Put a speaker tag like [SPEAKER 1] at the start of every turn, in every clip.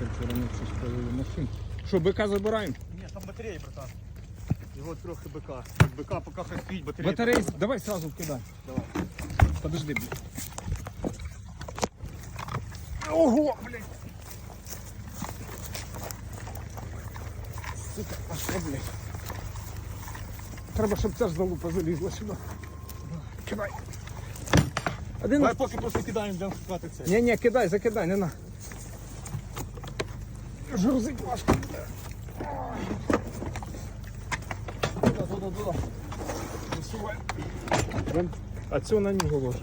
[SPEAKER 1] Вася вчора ночі спалили машину. Що, БК забираємо?
[SPEAKER 2] Ні, там батареї, братан. Його трохи БК. БК поки хай стоїть, батарея.
[SPEAKER 1] Батареї, давай сразу вкидай.
[SPEAKER 2] Давай.
[SPEAKER 1] Подожди, блядь. Ого, блядь. Сука, а що, блядь? Треба, щоб ця ж залупа залізла сюди. Кидай. Один.
[SPEAKER 2] Давай поки просто кидаємо, йдемо шукати це.
[SPEAKER 1] Ні, ні, кидай, закидай, не на. Грузить важко. Туди, туди, туди. Висувай. Вон, А цього на нього ложь.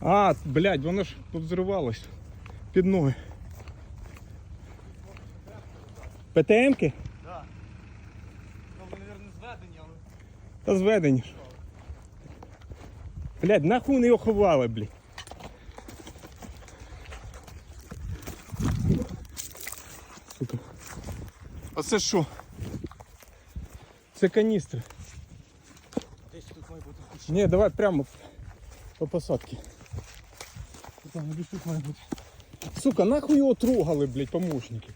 [SPEAKER 1] А, блядь, воно ж тут зривалось. Під ноги. ПТМки?
[SPEAKER 2] Зведені, але...
[SPEAKER 1] Та зведені. ж. Блядь, нахуй вони його ховали, блядь. Сука. А це що? Це каністри.
[SPEAKER 2] Десь тут має бути.
[SPEAKER 1] Ні, давай прямо по посадці.
[SPEAKER 2] Там, десь тут має бути.
[SPEAKER 1] Сука, нахуй його трогали, блядь, помощники.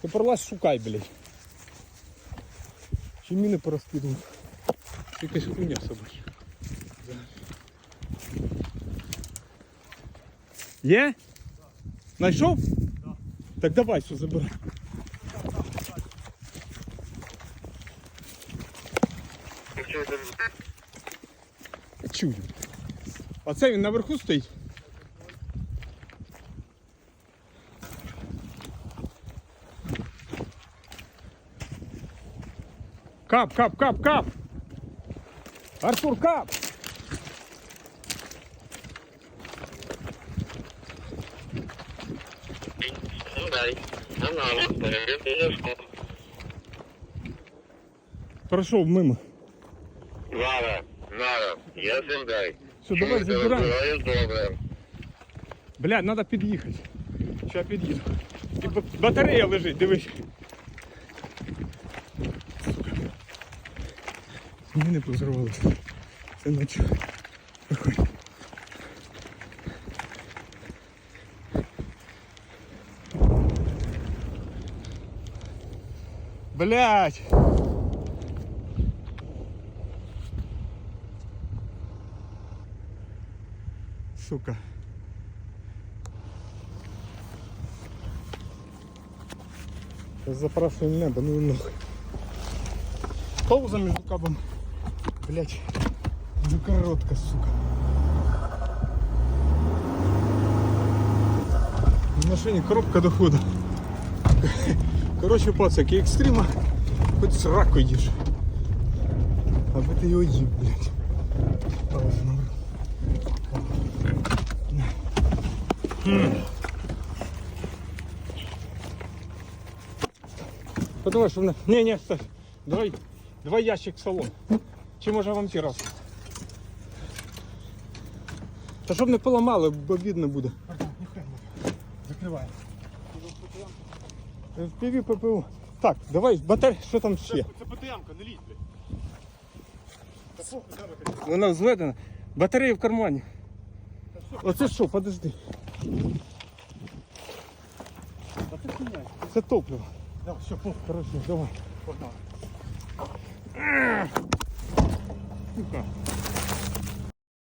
[SPEAKER 1] Тепер лазь шукай, блядь. Чи міни порозкидував? Якась хуйня собача. Є? Знайшов? Так давай що забирай. Чую. А це він наверху стоїть? Кап, кап, кап, кап! Артур, кап!
[SPEAKER 3] Дай. А надо. Перевірте.
[SPEAKER 1] Пройшов мимо.
[SPEAKER 3] Надо. Надо. Я дай.
[SPEAKER 1] Все, давай забираємо.
[SPEAKER 3] Забираю добре.
[SPEAKER 1] Бля, треба під'їхати. Ща під'їду. І ба- батарея лежить, дивись. Міни позорвалися. Це ночі. Блять! Сука. Запрашиваем небо, ну и нахуй. Пауза между кабом. Блять. Ну коротко, сука. В машине коробка дохода. Короче, пацаки, екстрима. Хоть с раку їж. Аби ти його їв, блядь. Пауза набрав. Подумай, що вона... Ні, ні, стой. Давай, давай ящик в салон. Чи може вам ті раз? Та щоб не поламали, бо видно буде.
[SPEAKER 2] Закриваємо.
[SPEAKER 1] В ППУ. Так, давай, батарей, що там ще?
[SPEAKER 2] Це ПТМ-ка, не лізь, блядь.
[SPEAKER 1] Вона зведена. Батарея в кармані. Оце що, подожди.
[SPEAKER 2] Це
[SPEAKER 1] топливо.
[SPEAKER 2] Давай, все, похуй.
[SPEAKER 1] Коротше, давай.
[SPEAKER 2] Погнали.
[SPEAKER 1] そうか